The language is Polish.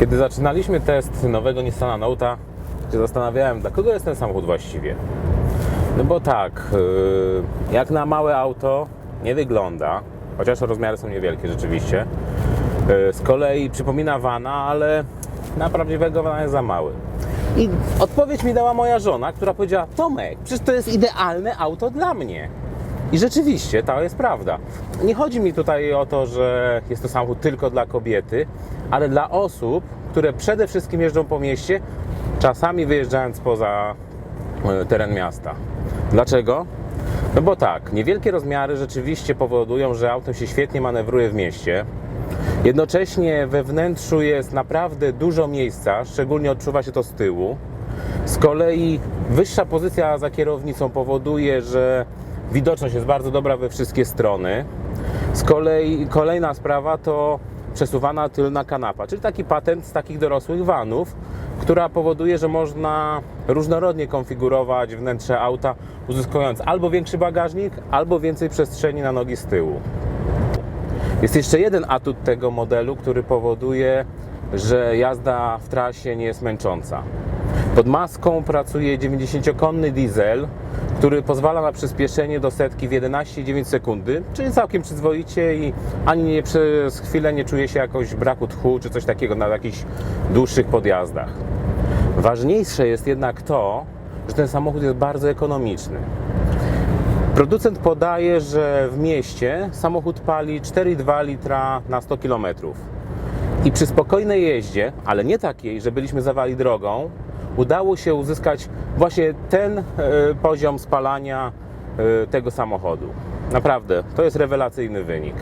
Kiedy zaczynaliśmy test nowego Nissana Note'a, się zastanawiałem, dla kogo jest ten samochód właściwie. No bo tak, yy, jak na małe auto nie wygląda, chociaż rozmiary są niewielkie rzeczywiście. Yy, Z kolei przypomina vana, ale na prawdziwego vana jest za mały. I odpowiedź mi dała moja żona, która powiedziała: Tomek, przecież to jest idealne auto dla mnie. I rzeczywiście, to jest prawda. Nie chodzi mi tutaj o to, że jest to samochód tylko dla kobiety, ale dla osób, które przede wszystkim jeżdżą po mieście, czasami wyjeżdżając poza e, teren miasta. Dlaczego? No bo tak, niewielkie rozmiary rzeczywiście powodują, że auto się świetnie manewruje w mieście. Jednocześnie we wnętrzu jest naprawdę dużo miejsca, szczególnie odczuwa się to z tyłu. Z kolei wyższa pozycja za kierownicą powoduje, że widoczność jest bardzo dobra we wszystkie strony. Z kolei kolejna sprawa to przesuwana tylna kanapa, czyli taki patent z takich dorosłych vanów, która powoduje, że można różnorodnie konfigurować wnętrze auta, uzyskując albo większy bagażnik, albo więcej przestrzeni na nogi z tyłu. Jest jeszcze jeden atut tego modelu, który powoduje, że jazda w trasie nie jest męcząca. Pod maską pracuje 90-konny diesel, który pozwala na przyspieszenie do setki w 11,9 sekundy, czyli całkiem przyzwoicie i ani przez chwilę nie czuje się jakoś braku tchu czy coś takiego na jakichś dłuższych podjazdach. Ważniejsze jest jednak to, że ten samochód jest bardzo ekonomiczny. Producent podaje, że w mieście samochód pali 4,2 litra na 100 km. I przy spokojnej jeździe, ale nie takiej, że byliśmy zawali drogą, udało się uzyskać właśnie ten e, poziom spalania e, tego samochodu. Naprawdę, to jest rewelacyjny wynik.